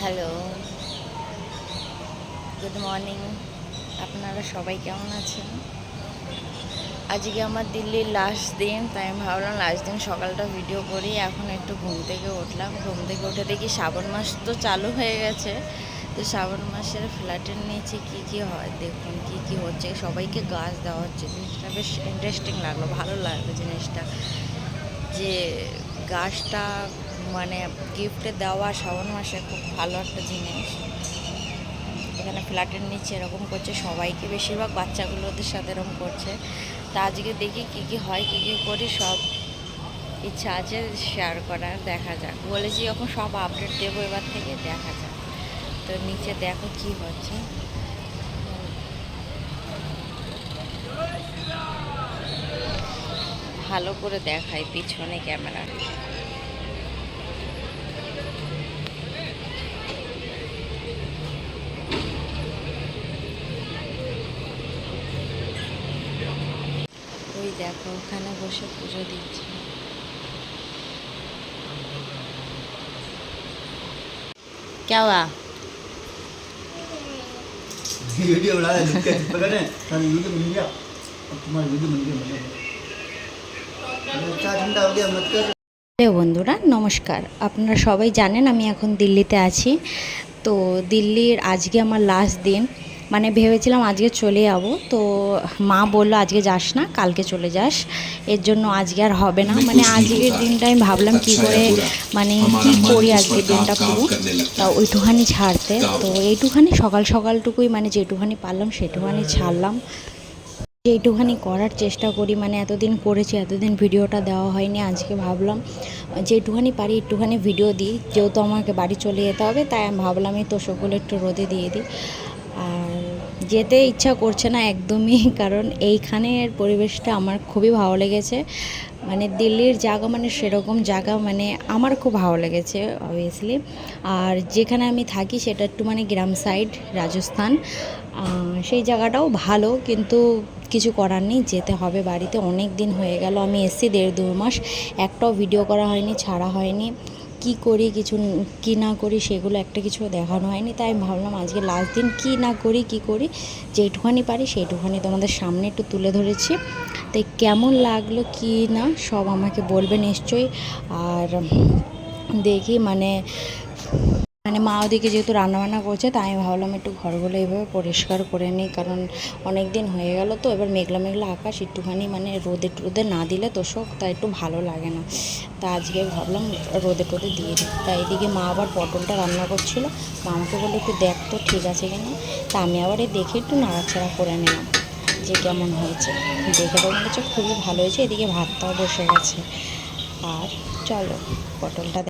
Hello good morning আপনারা সবাই কেমন আছেন? আজকে আমার দিল্লির লাস্ট দিন, তাই আমি ভাবলাম লাস্ট দিন সকালটা ভিডিও করি। এখন একটু ঘুম থেকে উঠলাম। ঘুম থেকে উঠে দেখি শ্রাবণ মাস তো চালু হয়ে গেছে। তো শ্রাবণ মাসের ফ্ল্যাটের নিচে কি কি হয়? দেখুন কি কি হচ্ছে। সবাইকে গাছ দেওয়া হচ্ছে। জিনিসটা বেশ ইন্টারেস্টিং লাগল, ভালো লাগল জিনিসটা। যে গাছটা মানে গিফটে দেওয়া শ্রাবণ মাসে খুব ভালো একটা জিনিস। এখানে ফ্ল্যাটের নিচে এরকম করছে, সবাইকে বেশিরভাগ বাচ্চাগুলোদের সাথে এরকম করছে। তা আজকে দেখি কী কী হয়, কী কী করি, সব ইচ্ছা আছে শেয়ার করার, দেখা যাক। বলেছি যখন সব আপডেট দেবো এবার থেকে, দেখা যাক। তো নিচে দেখো কি হচ্ছে। ভালো করে দেখায় পিছনে ক্যামেরা ওই দেখো ওখানে বসে পুজো দিচ্ছে क्या हुआ वीडियो बना रहे हैं कैसे पकड़ रहे हैं हम वीडियो बन गया अब तुम्हारा वीडियो बन गया হ্যালো বন্ধুরা, নমস্কার। আপনারা সবাই জানেন আমি এখন দিল্লিতে আছি। তো দিল্লির আজকে আমার লাস্ট দিন। মানে ভেবেছিলাম আজকে চলে যাব। তো মা বলল, আজকে যাস না, কালকে চলে যাস। এর জন্য আজকে আর হবে না। মানে আজকের দিনটা আমি ভাবলাম কি করে মানে কি করি আজকের দিনটা পুরো। তা ওইটুখানি ছাড়তে। তো এইটুখানি সকাল সকালটুকুই মানে যেটুখানি পারলাম, সেটুখানি ছাড়লাম। যেইটুখানি করার চেষ্টা করি মানে এতদিন করেছি, এতদিন ভিডিওটা দেওয়া হয়নি, আজকে ভাবলাম যেটুখানি পারি, একটুখানি ভিডিও দিই, যেহেতু আমাকে বাড়ি চলে যেতে হবে, তাই আমি ভাবলাম এই তোষকগুলো একটু রোদে দিয়ে দিই। আর যেতে ইচ্ছা করছে না একদমই, কারণ এইখানের পরিবেশটা আমার খুবই ভালো লেগেছে। মানে দিল্লির জায়গা মানে সেরকম জায়গা মানে আমার খুব ভালো লেগেছে অবভিয়াসলি আর যেখানে আমি থাকি সেটা একটু মানে গ্রাম সাইড রাজস্থান। সেই জায়গাটাও ভালো, কিন্তু কিছু করার নেই, যেতে হবে বাড়িতে। অনেক দিন হয়ে গেল, আমি এসছি দেড় দু মাস, একটাও ভিডিও করা হয়নি, ছাড়া হয়নি। কি করি কিছু কি না করি সেগুলো একটা কিছু দেখানো হয়নি, তাই ভাবলাম আজকে লাস্ট দিন কি না করি, কি করি, যেটুখানি পারি সেইটুখানি তোমাদের সামনে একটু তুলে ধরেছি। তাই কেমন লাগল, কি না, সব আমাকে বলবে নিশ্চয়ই। আর দেখি মানে মানে মা ওদিকে যেহেতু রান্নাবান্না করছে, তাই আমি ভাবলাম একটু ঘরগুলো এইভাবে পরিষ্কার করে নিই, কারণ অনেক দিন হয়ে গেল তো, এবার মেঘলা মেঘলা আকাশ, একটুখানি মানে রোদে টোদে না দিলে তোষক তা একটু ভালো লাগে না। তা আজকে ভাবলাম রোদে টোদে দিয়ে দিই। তা এদিকে মা আবার পটলটা রান্না করছিল, মা আমাকে বলল, একটু দেখ তো ঠিক আছে কিনা তা আমি আবার এই দেখে একটু নাড়াচাড়া করে নিলাম, যে কেমন হয়েছে। দেখে তো মনে হচ্ছে খুবই ভালো হয়েছে, এদিকে ভাতটাও বসে গেছে। আর চলো, পটলটা